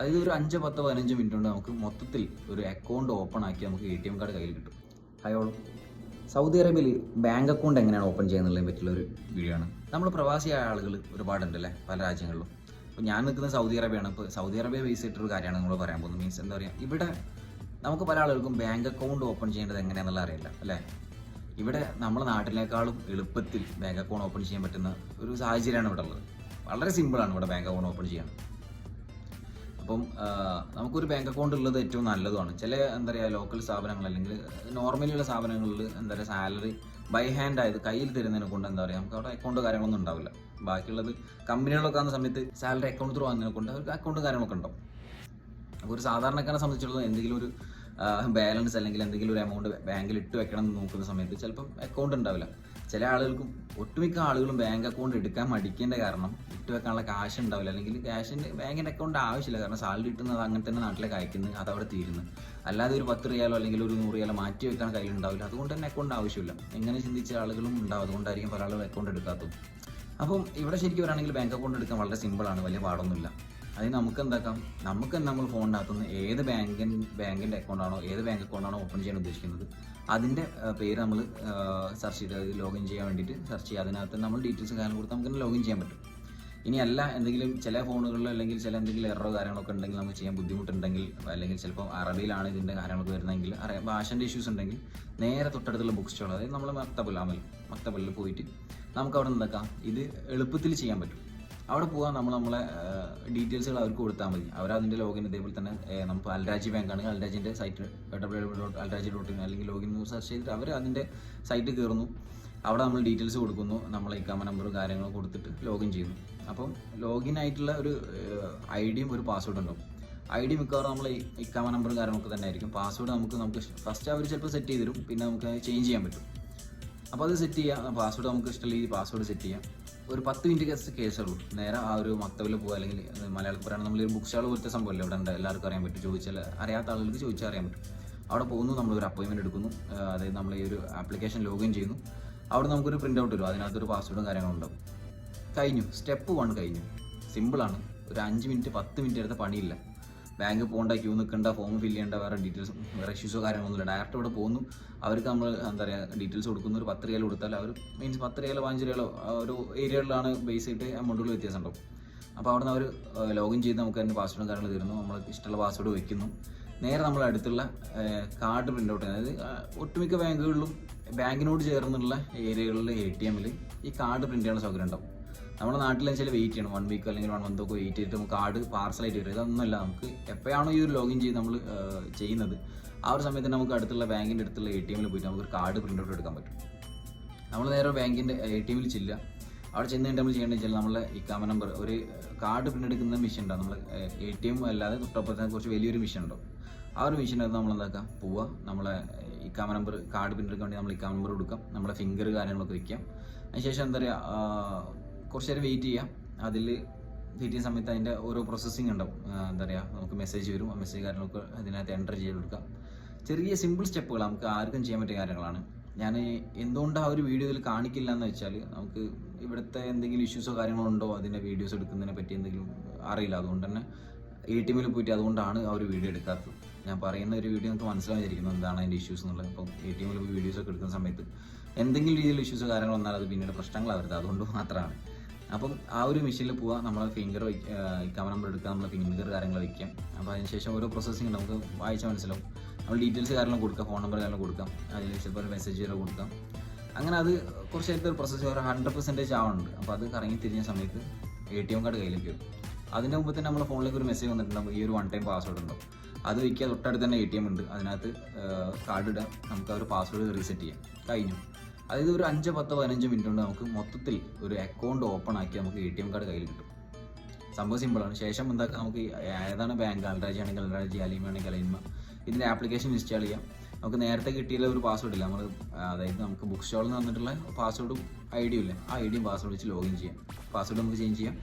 അതായത് ഒരു അഞ്ച് പത്ത് പതിനഞ്ച് മിനിറ്റ് കൊണ്ട് നമുക്ക് മൊത്തത്തിൽ ഒരു അക്കൗണ്ട് ഓപ്പൺ ആക്കി നമുക്ക് എ ടി എം കാർഡ് കയ്യിൽ കിട്ടും. അയോളും സൗദി അറേബ്യയിൽ ബാങ്ക് അക്കൗണ്ട് എങ്ങനെയാണ് ഓപ്പൺ ചെയ്യുന്നതിനെ പറ്റിയുള്ള ഒരു വീഡിയോ ആണ്. നമ്മൾ പ്രവാസിയായ ആളുകൾ ഒരുപാടുണ്ട് അല്ലേ പല രാജ്യങ്ങളിലും. അപ്പോൾ ഞാൻ നിൽക്കുന്നത് സൗദി അറേബ്യയാണ്. ഇപ്പോൾ സൗദി അറേബ്യ ബേസ് ചെയ്തിട്ടൊരു കാര്യമാണ് നമ്മൾ പറയാൻ പോകുന്നത്. മീൻസ് എന്താ പറയുക ഇവിടെ നമുക്ക് പല ആളുകൾക്കും ബാങ്ക് അക്കൗണ്ട് ഓപ്പൺ ചെയ്യേണ്ടത് എങ്ങനെയാണെന്നുള്ള അറിയില്ല അല്ലേ? ഇവിടെ നമ്മുടെ നാട്ടിലേക്കാളും എളുപ്പത്തിൽ ബാങ്ക് അക്കൗണ്ട് ഓപ്പൺ ചെയ്യാൻ പറ്റുന്ന ഒരു സാഹചര്യമാണ് ഇവിടെ ഉള്ളത്. വളരെ സിമ്പിളാണ് ഇവിടെ ബാങ്ക് അക്കൗണ്ട് ഓപ്പൺ ചെയ്യാൻ. അപ്പം നമുക്കൊരു ബാങ്ക് അക്കൗണ്ട് ഉള്ളത് ഏറ്റവും നല്ലതുമാണ്. ചില എന്താ പറയുക ലോക്കൽ സ്ഥാപനങ്ങൾ അല്ലെങ്കിൽ നോർമലിയുള്ള സ്ഥാപനങ്ങളിൽ എന്താ പറയുക സാലറി ബൈ ഹാൻഡ് ആയത് കയ്യിൽ തരുന്നതിനെ കൊണ്ട് എന്താ പറയുക നമുക്ക് അവിടെ അക്കൗണ്ട് കാര്യങ്ങളൊന്നും ഉണ്ടാവില്ല. ബാക്കിയുള്ളത് കമ്പനികളൊക്കെ ആകുന്ന സമയത്ത് സാലറി അക്കൗണ്ട് ത്രൂ വന്നതിനെ കൊണ്ട് അവർക്ക് അക്കൗണ്ട് കാര്യങ്ങളൊക്കെ ഉണ്ടാവും. അപ്പോൾ ഒരു സാധാരണക്കാരെ സംബന്ധിച്ചിടത്തോളം എന്തെങ്കിലും ഒരു ബാലൻസ് അല്ലെങ്കിൽ എന്തെങ്കിലും ഒരു എമൗണ്ട് ബാങ്കിൽ ഇട്ട് വെക്കണം എന്ന് നോക്കുന്ന സമയത്ത് ചിലപ്പം അക്കൗണ്ട് ഉണ്ടാവില്ല. ചില ആളുകൾക്കും ഒട്ടുമിക്ക ആളുകളും ബാങ്ക് അക്കൗണ്ട് എടുക്കാൻ മടിക്കേണ്ട കാരണം ഇട്ട് വെക്കാനുള്ള കാശ് ഉണ്ടാവില്ല. അല്ലെങ്കിൽ ക്യാഷിന്റെ ബാങ്കിന്റെ അക്കൗണ്ട് ആവശ്യമില്ല. കാരണം സാലറി കിട്ടുന്നത് അങ്ങനെ തന്നെ നാട്ടിലേക്ക് അയക്കുന്നത് അത് അവിടെ തീരുന്നു. അല്ലാതെ ഒരു പത്ത് റിയാലോ അല്ലെങ്കിൽ ഒരു നൂറ് റിയാലോ മാറ്റി വെക്കാൻ കയ്യിൽ ഉണ്ടാവില്ല. അതുകൊണ്ട് തന്നെ അക്കൗണ്ട് ആവശ്യമില്ല. എങ്ങനെ ചിന്തിച്ച ആളുകളും ഉണ്ടാവും. അതുകൊണ്ടായിരിക്കും പല ആളുകൾ അക്കൗണ്ട് എടുക്കാത്തത്. അപ്പം ഇവിടെ ശരിക്കും പറയുകയാണെങ്കിൽ ബാങ്ക് അക്കൗണ്ട് എടുക്കാൻ വളരെ സിമ്പിളാണ് വലിയ പാടൊന്നുമില്ല. അതിന് നമുക്ക് എന്താക്കാം നമുക്ക് നമ്മൾ ഫോണിനകത്തുനിന്ന് ഏത് ബാങ്കിൻ ബാങ്കിന്റെ അക്കൗണ്ടാണോ ഏത് ബാങ്ക് അക്കൗണ്ടാണോ ഓപ്പൺ ചെയ്യാൻ ഉദ്ദേശിക്കുന്നത് അതിന്റെ പേര് നമ്മൾ സെർച്ച് ചെയ്ത് ലോഗിൻ ചെയ്യാൻ വേണ്ടിയിട്ട് സെർച്ച് ചെയ്യുക. അതിനകത്ത് നമ്മൾ ഡീറ്റെയിൽസ് കാര്യം കൊടുത്ത് നമുക്ക് ലോഗിൻ ചെയ്യാൻ പറ്റും. ഇനി അല്ല എന്തെങ്കിലും ചില ഫോണുകളിൽ അല്ലെങ്കിൽ ചില എന്തെങ്കിലും എററോ കാര്യങ്ങളൊക്കെ ഉണ്ടെങ്കിൽ നമുക്ക് ചെയ്യാൻ ബുദ്ധിമുട്ടുണ്ടെങ്കിൽ അല്ലെങ്കിൽ ചിലപ്പോൾ അറബിയിലാണ് ഇതിന്റെ കാര്യങ്ങളൊക്കെ വരുന്നതെങ്കിൽ അറിയാം ഭാഷന്റെ ഇഷ്യൂസ് ഉണ്ടെങ്കിൽ നേരെ തൊട്ടടുത്തുള്ള ബുക്ക് സ്റ്റോൾ അതായത് നമ്മൾ മക്തബിൽ അമൽ മക്തബിൽ പോയിട്ട് നമുക്ക് അവിടെ എന്താക്കാം ഇത് എളുപ്പത്തിൽ ചെയ്യാൻ പറ്റും. അവിടെ പോകാൻ നമ്മൾ നമ്മളെ ഡീറ്റെയിൽസുകൾ അവർക്ക് കൊടുത്താൽ മതി. അവർ അതിന്റെ ലോഗിൻ ഇതേപോലെ തന്നെ നമുക്ക് അൽരാജി ബാങ്ക് ആണെങ്കിൽ അൽരാജിന്റെ site W W dot Al Rajhi dot in അല്ലെങ്കിൽ ലോഗിൻ സെർച്ച് ചെയ്തിട്ട് അവർ അതിന്റെ സൈറ്റ് കയറുന്നു. അവിടെ നമ്മൾ ഡീറ്റെയിൽസ് കൊടുക്കുന്നു നമ്മളെ ഇക്കാമ നമ്പറും കാര്യങ്ങളും കൊടുത്തിട്ട് ലോഗിൻ ചെയ്യുന്നു. അപ്പം ലോഗിൻ ആയിട്ടുള്ള ഒരു ഐ ഡിയും ഒരു പാസ്വേഡും ഉണ്ടാവും. ഐ ഡി മിക്കവാറും നമ്മൾ ഇക്കാമ നമ്പറും കാര്യങ്ങളൊക്കെ തന്നെ ആയിരിക്കും. പാസ്വേഡ് നമുക്ക് നമുക്ക് ഫസ്റ്റ് അവർ ചിലപ്പോൾ സെറ്റ് ചെയ്ത് തരും പിന്നെ നമുക്ക് ചേഞ്ച് ചെയ്യാൻ പറ്റും. അപ്പോൾ അത് സെറ്റ് ചെയ്യാം. പാസ്വേഡ് നമുക്ക് ഇഷ്ടമുള്ള ഈ പാസ്വേഡ് സെറ്റ് ചെയ്യാം. ഒരു പത്ത് മിനിറ്റ് കേസ് കേസുള്ളൂ. നേരെ ആ ഒരു മക്തവിൽ പോകുക അല്ലെങ്കിൽ മലയാളത്തിൽ നമ്മൾ ഒരു ബുക്ക് സ്റ്റാൾ പോലത്തെ സംഭവമല്ലേ ഇവിടെ ഉണ്ട്? എല്ലാവർക്കും അറിയാൻ പറ്റും. ചോദിച്ചാൽ അറിയാത്ത ആളുകൾക്ക് ചോദിച്ചാൽ അറിയാൻ പറ്റും. അവിടെ പോകുന്നു നമ്മളൊരു അപ്പോയിൻമെന്റ് എടുക്കുന്നു. അതായത് നമ്മൾ ഈ ഒരു ആപ്ലിക്കേഷൻ ലോഗിൻ ചെയ്യുന്നു. അവിടെ നമുക്കൊരു പ്രിന്റ് ഔട്ട് വരും. അതിനകത്തൊരു പാസ്വേഡും കാര്യങ്ങളും ഉണ്ടാവും. കഴിഞ്ഞു. സ്റ്റെപ്പ് വൺ കഴിഞ്ഞു. സിമ്പിളാണ് ഒരു അഞ്ച് മിനിറ്റ് പത്ത് മിനിറ്റ് എടുത്ത പണിയില്ല. ബാങ്ക് പോകേണ്ട ക്യൂ നിൽക്കേണ്ട ഫോം ഫില്ല് ചെയ്യേണ്ട വേറെ ഡീറ്റെയിൽസ് വേറെ ഇഷ്യൂസോ കാര്യങ്ങളൊന്നുമില്ല ഡയറക്റ്റ് ഇവിടെ പോകുന്നു. അവർക്ക് നമ്മൾ എന്താ പറയുക ഡീറ്റെയിൽസ് കൊടുക്കുന്ന. ഒരു പത്ത് റിയാൽ കൊടുത്താൽ അവർ മീൻസ് പത്ത് റിയാലോ പതിനഞ്ച് റിയാലോ ഒരു ഏരിയകളിലാണ് ബേസ് ചെയ്തിട്ട് എമൗണ്ടുകൾ വ്യത്യാസം ഉണ്ടാവും. അപ്പോൾ അവിടെ നിന്ന് അവർ ലോഗിൻ ചെയ്ത് നമുക്ക് അതിന്റെ പാസ്വേഡും കാര്യങ്ങൾ തരുന്നു. നമ്മൾ ഇഷ്ടമുള്ള പാസ്വേഡ് വയ്ക്കുന്നു നേരെ നമ്മൾ അടുത്തുള്ള കാർഡ് പ്രിന്റ് ഔട്ട്. അതായത് ഒട്ടുമിക്ക ബാങ്കുകളിലും ബാങ്കിനോട് ചേർന്നുള്ള ഏരിയകളിൽ എ ടി എമ്മിൽ ഈ കാർഡ് പ്രിന്റ് ചെയ്യാനുള്ള സൗകര്യം ഉണ്ടാവും. നമ്മുടെ നാട്ടിൽ വെച്ചാൽ വെയിറ്റ് ചെയ്യണം. വൺ വീക്ക് അല്ലെങ്കിൽ വൺ മന്ത് ഒക്കെ വെയിറ്റ് ചെയ്തിട്ട് നമുക്ക് കാർഡ് പാർസലായിട്ട് കിട്ടും ഇതൊന്നുമല്ല നമുക്ക് എപ്പോഴാണോ ഈ ഒരു ലോഗിൻ ചെയ്ത് നമ്മൾ ചെയ്യുന്നത് ആ ഒരു സമയത്ത് നമുക്ക് അടുത്തുള്ള ബാങ്കിന്റെ അടുത്തുള്ള എ ടി എമ്മിൽ പോയിട്ട് നമുക്ക് കാർഡ് പ്രിന്റ് ഔട്ട് എടുക്കാൻ പറ്റും. നമ്മൾ നേരെ ബാങ്കിന്റെ എ ടി എമ്മിൽ ചെല്ലുക. അവിടെ ചെന്ന് കഴിഞ്ഞാൽ നമ്മൾ ചെയ്യേണ്ടത് വെച്ചാൽ നമ്മളെ ഇക്കാമ നമ്പർ ഒരു കാർഡ് പ്രിന്റ് എടുക്കുന്ന മിഷൻ ഉണ്ടാവും നമ്മൾ എ ടി എം അല്ലാതെ തൊട്ടപ്പുറത്തെ കുറച്ച് വലിയൊരു മിഷൻ ഉണ്ടാവും ആ ഒരു മെഷീനകത്ത് നമ്മൾ എന്താക്കാം? പോവുക നമ്മളെ ഇക്കാമ നമ്പർ കാർഡ് പ്രിന്റ് എടുക്കാൻ വേണ്ടി നമ്മൾ ഇക്കാമ നമ്പർ കൊടുക്കാം. നമ്മളെ ഫിംഗർ കാര്യങ്ങളൊക്കെ വയ്ക്കാം അതിനുശേഷം എന്താ പറയുക കുറച്ച് നേരം വെയിറ്റ് ചെയ്യാം. അതിൽ വെയിറ്റ് ചെയ്യുന്ന സമയത്ത് അതിന്റെ ഓരോ പ്രോസസ്സിങ് ഉണ്ടാവും. എന്താ പറയുക നമുക്ക് മെസ്സേജ് വരും. ആ മെസ്സേജ് കാര്യങ്ങളൊക്കെ അതിനകത്ത് എന്റർ ചെയ്ത് കൊടുക്കാം. ചെറിയ സിമ്പിൾ സ്റ്റെപ്പുകൾ നമുക്ക് ആർക്കും ചെയ്യാൻ പറ്റിയ കാര്യങ്ങളാണ്. ഞാൻ എന്തുകൊണ്ട് ആ ഒരു വീഡിയോ ഇതിൽ കാണിക്കില്ല എന്ന് വെച്ചാൽ നമുക്ക് ഇവിടുത്തെ എന്തെങ്കിലും ഇഷ്യൂസോ കാര്യങ്ങളോ ഉണ്ടോ? അതിന്റെ വീഡിയോസ് എടുക്കുന്നതിനെ പറ്റി എന്തെങ്കിലും അറിയില്ല. അതുകൊണ്ട് തന്നെ എ ടി എമ്മിൽ പോയിട്ട് അതുകൊണ്ടാണ് ആ ഒരു വീഡിയോ എടുക്കാത്തത്. ഞാൻ പറയുന്ന ഒരു വീഡിയോ നമുക്ക് മനസ്സിലായിരിക്കുന്നു എന്താണ് അതിന്റെ ഇഷ്യൂസ് എന്നുള്ളത്. അപ്പം എ ടി എമ്മിൽ വീഡിയോസ് ഒക്കെ എടുക്കുന്ന സമയത്ത് എന്തെങ്കിലും രീതിയിൽ ഇഷ്യൂസോ കാര്യങ്ങളോ വന്നാൽ അത് പിന്നീട് പ്രശ്നങ്ങളാവരുത്. അതുകൊണ്ട് മാത്രമാണ്. അപ്പം ആ ഒരു മെഷീനിൽ പോവുക നമ്മൾ ഫിംഗർ ക്യാമറ നമ്പർ എടുക്കുക നമ്മൾ ഫിംഗർ കാര്യങ്ങൾ വയ്ക്കാം. അപ്പോൾ അതിനുശേഷം ഓരോ പ്രോസസ്സിംഗ് നമുക്ക് വായിച്ചാൽ മനസ്സിലാവും. നമ്മൾ ഡീറ്റെയിൽസ് കാര്യങ്ങൾ കൊടുക്കുക ഫോൺ നമ്പർ കാര്യങ്ങൾ കൊടുക്കാം അതിന് ചിലപ്പോൾ ഒരു മെസ്സേജ് വരെ കൊടുക്കാം. അങ്ങനെ അത് കുറച്ച് നേരത്തെ ഒരു പ്രോസസ്സ് ഒരു ഹൺഡ്രഡ് പെർസെന്റേജ് ആവുന്നുണ്ട് അപ്പോൾ അത് കറങ്ങി തിരിഞ്ഞ സമയത്ത് എ ടി എം കാർഡ് കയ്യിലേക്ക് വരും. അതിന്റെ മുമ്പ് തന്നെ നമ്മുടെ ഫോണിലേക്ക് ഒരു മെസ്സേജ് വന്നിട്ടുണ്ടാകും ഈ ഒരു വൺ ടൈം പാസ്വേഡ് ഉണ്ടാവും അത് വയ്ക്കുക തൊട്ടടുത്ത് തന്നെ എ ടി എം ഉണ്ട് അതിനകത്ത് കാർഡ് ഇടാം നമുക്ക് ആ ഒരു പാസ്വേഡ് റീസെറ്റ് ചെയ്യാം. കഴിഞ്ഞു. അതായത് ഒരു അഞ്ച് പത്ത് പതിനഞ്ച് മിനിറ്റ് കൊണ്ട് നമുക്ക് മൊത്തത്തിൽ ഒരു അക്കൗണ്ട് ഓപ്പൺ ആക്കി നമുക്ക് എ ടി എം കാർഡ് കയ്യിൽ കിട്ടും. സംഭവം സിമ്പിളാണ് ശേഷം എന്താ നമുക്ക് ഏതാണ് ബാങ്ക് അൽരാജി ആണെങ്കിൽ അൽരാജി അലീമ ആണെങ്കിൽ അലീമ ഇതിന്റെ ആപ്ലിക്കേഷൻ ഇൻസ്റ്റാൾ ചെയ്യാം. നമുക്ക് നേരത്തെ കിട്ടിയുള്ള ഒരു പാസ്വേഡ് ഇല്ല. നമ്മൾ അതായത് നമുക്ക് ബുക്ക് സ്റ്റോളിൽ നിന്ന് വന്നിട്ടുള്ള പാസ്വേഡും ഐ ഡിയും ഇല്ല? ആ ഐ ഡിയും പാസ്വേഡ് വെച്ച് ലോഗിൻ ചെയ്യാം. പാസ്വേഡ് നമുക്ക് ചേഞ്ച് ചെയ്യാം.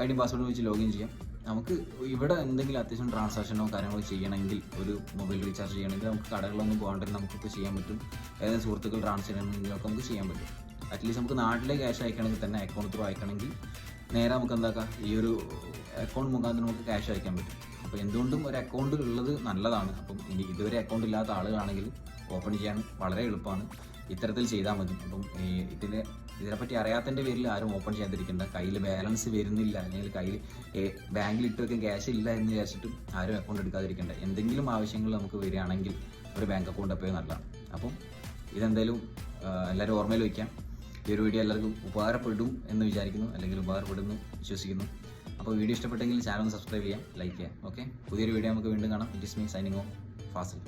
ഐ ഡിയും പാസ്വേഡും വെച്ച് ലോഗിൻ ചെയ്യാം. നമുക്ക് ഇവിടെ എന്തെങ്കിലും അത്യാവശ്യം ട്രാൻസാക്ഷനോ കാര്യങ്ങളോ ചെയ്യണമെങ്കിൽ ഒരു മൊബൈൽ റീചാർജ് ചെയ്യണമെങ്കിൽ നമുക്ക് കടകളൊന്നും പോകണ്ടെങ്കിൽ നമുക്കിപ്പോൾ ചെയ്യാൻ പറ്റും. ഏതെങ്കിലും സുഹൃത്തുക്കൾ ട്രാൻസ്ഫർ ചെയ്യണമെങ്കിലൊക്കെ നമുക്ക് ചെയ്യാൻ പറ്റും. അറ്റ്ലീസ്റ്റ് നമുക്ക് നാട്ടിലെ ക്യാഷ് അയക്കണമെങ്കിൽ തന്നെ അക്കൗണ്ട് ത്രൂ അയക്കണമെങ്കിൽ നേരെ നമുക്ക് എന്താക്കാം ഈ ഒരു അക്കൗണ്ട് മുഖാന്തരം നമുക്ക് ക്യാഷ് അയക്കാൻ പറ്റും. അപ്പോൾ എന്തുകൊണ്ടും ഒരു അക്കൗണ്ട് ഉള്ളത് നല്ലതാണ്. അപ്പം ഇനി ഇതുവരെ അക്കൗണ്ട് ഇല്ലാത്ത ആളുകളാണെങ്കിൽ ഓപ്പൺ ചെയ്യാൻ വളരെ എളുപ്പമാണ്. ഇത്തരത്തിൽ ചെയ്താൽ മതി. അപ്പം ഇതിനെ ഇതിനെപ്പറ്റി അറിയാത്തതിന്റെ പേരിൽ ആരും ഓപ്പൺ ചെയ്യാതിരിക്കേണ്ട. കയ്യിൽ ബാലൻസ് വരുന്നില്ല. അല്ലെങ്കിൽ കയ്യിൽ ബാങ്കിൽ ഇട്ട് വെക്കാൻ ക്യാഷ് ഇല്ല എന്ന് വിചാരിച്ചിട്ടും ആരും അക്കൗണ്ട് എടുക്കാതിരിക്കേണ്ട. എന്തെങ്കിലും ആവശ്യങ്ങൾ നമുക്ക് വരികയാണെങ്കിൽ ഒരു ബാങ്ക് അക്കൗണ്ട് എപ്പോഴും നല്ലതാണ്. അപ്പം ഇതെന്തായാലും എല്ലാവരും ഓർമ്മയിൽ വയ്ക്കാം ഈ ഒരു വീഡിയോ എല്ലാവർക്കും ഉപകാരപ്പെടും എന്ന് വിചാരിക്കുന്നു. അല്ലെങ്കിൽ ഉപകാരപ്പെടുന്നു വിശ്വസിക്കുന്നു. അപ്പോൾ വീഡിയോ ഇഷ്ടപ്പെട്ടെങ്കിൽ ചാനൽ ഒന്ന് സബ്സ്ക്രൈബ് ചെയ്യാം ലൈക്ക് ചെയ്യാം ഓക്കെ പുതിയൊരു വീഡിയോ നമുക്ക് വീണ്ടും കാണാം. It is me signing off Fazil